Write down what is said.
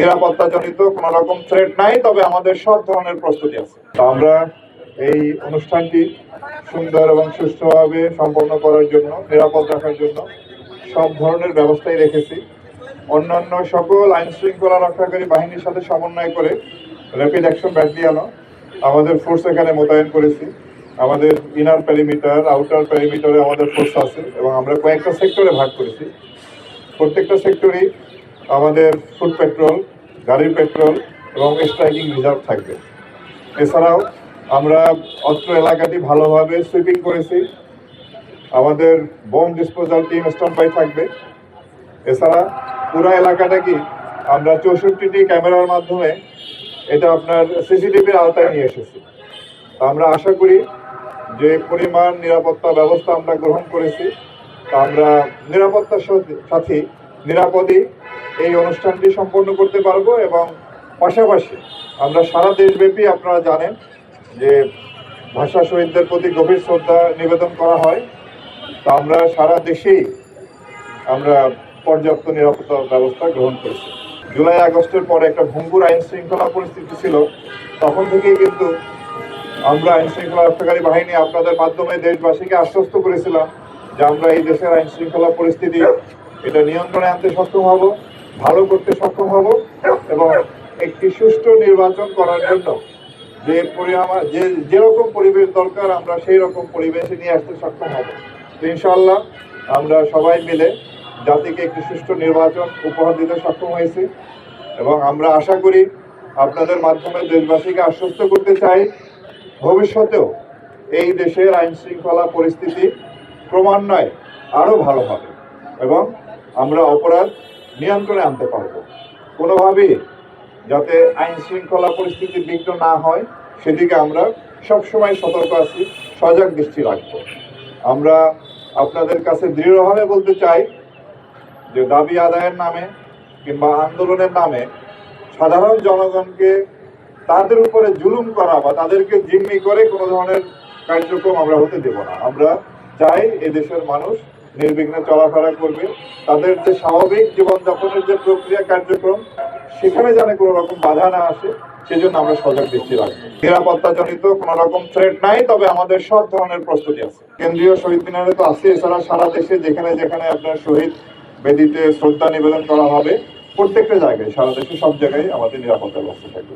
নিরাপত্তা জনিত কোন রকম থ্রেট নাই, তবে আমাদের সব ধরনের প্রস্তুতি আছে। আমরা এই অনুষ্ঠানটি সুন্দর এবং সুষ্ঠুভাবে সম্পন্ন করার জন্য, নিরাপদ রাখার জন্য সব ধরনের ব্যবস্থাই রেখেছি। অন্যান্য সকল আইন শৃঙ্খলা রক্ষাকারী বাহিনীর সাথে সমন্বয় করে র্যাপিড অ্যাকশন ব্যাটালিয়ানও আমাদের ফোর্স এখানে মোতায়েন করেছি। আমাদের ইনার প্যারিমিটার আউটার প্যারিমিটারে আমাদের ফোর্স আছে এবং আমরা কয়েকটা সেক্টরে ভাগ করেছি। প্রত্যেকটা সেক্টরেই আমাদের ফুড পেট্রোল, গাড়ির পেট্রোল এবং স্ট্রাইকিং রিজার্ভ থাকবে। এছাড়াও আমরা অত্র এলাকাটি ভালোভাবে সুইপিং করেছি। আমাদের বোম ডিসপোজাল টিম বাই থাকবে। এছাড়া পুরো এলাকাটা কি আমরা চৌষট্টিটি ক্যামেরার মাধ্যমে এটা আপনার সিসিটিভির আওতায় নিয়ে এসেছি। আমরা আশা করি যে পরিমাণ নিরাপত্তা ব্যবস্থা আমরা গ্রহণ করেছি। আমরা নিরাপত্তার সাথে- সাথে নিরাপদে এই অনুষ্ঠানটি সম্পন্ন করতে পারব এবং পাশাপাশি আমরা সারা দেশব্যাপী আপনারা জানেন যে ভাষা শহীদদের প্রতি গভীর শ্রদ্ধা নিবেদন করা হয়। তা আমরা সারা দেশেই আমরা পর্যাপ্ত নিরাপত্তা ব্যবস্থা গ্রহণ করেছি। জুলাই আগস্টের পরে একটা ভঙ্গুর আইন শৃঙ্খলা পরিস্থিতি ছিল। তখন থেকেই কিন্তু আমরা আইন শৃঙ্খলা রক্ষাকারী বাহিনী আপনাদের মাধ্যমে দেশবাসীকে আশ্বস্ত করেছিলাম যে আমরা এই দেশের আইন শৃঙ্খলা পরিস্থিতি এটা নিয়ন্ত্রণে আনতে সক্ষম হব। ভালো করতে সক্ষম হব এবং একটি সুষ্ঠু নির্বাচন করার জন্য যে যে যেরকম পরিবেশ দরকার, আমরা সেই রকম পরিবেশে নিয়ে আসতে সক্ষম হব। ইনশাল্লাহ আমরা সবাই মিলে জাতিকে একটি সুষ্ঠু নির্বাচন উপহার দিতে সক্ষম হয়েছি এবং আমরা আশা করি আপনাদের মাধ্যমে দেশবাসীকে আশ্বস্ত করতে চাই। ভবিষ্যতেও এই দেশের আইন শৃঙ্খলা পরিস্থিতি ক্রমান্বয়ে আরও ভালো হবে এবং আমরা অপরাধ নিয়ন্ত্রণে আনতে পারব। কোনোভাবেই যাতে আইন শৃঙ্খলা পরিস্থিতি বিঘ্ন না হয়, সেদিকে আমরা সবসময় সতর্ক আছি, সজাগ দৃষ্টি রাখব। আমরা আপনাদের কাছে দৃঢ়ভাবে বলতে চাই যে দাবি আদায়ের নামে কিংবা আন্দোলনের নামে সাধারণ জনগণকে তাদের উপরে জুলুম করা বা তাদেরকে জিম্মি করে কোনো ধরনের কার্যক্রম আমরা হতে দেব না। আমরা চাই এদেশের মানুষ নির্বিঘ্নে চলাফেরা করবে, তাদের যে স্বাভাবিক জীবনযাপনের যে প্রক্রিয়া কার্যক্রম, সেখানে যেন কোনো রকম বাধা না আসে, সেজন্য আমরা সজাগ দৃষ্টি রাখব। নিরাপত্তা জনিত কোনো রকম থ্রেট নাই, তবে আমাদের সব ধরনের প্রস্তুতি আছে। কেন্দ্রীয় শহীদ মিনারে তো আছে এছাড়া সারা দেশে যেখানে যেখানে আপনার শহীদ বেদিতে শ্রদ্ধা নিবেদন করা হবে, প্রত্যেকটা জায়গায়, সারা দেশে সব জায়গায় আমাদের নিরাপত্তা ব্যবস্থা থাকবে।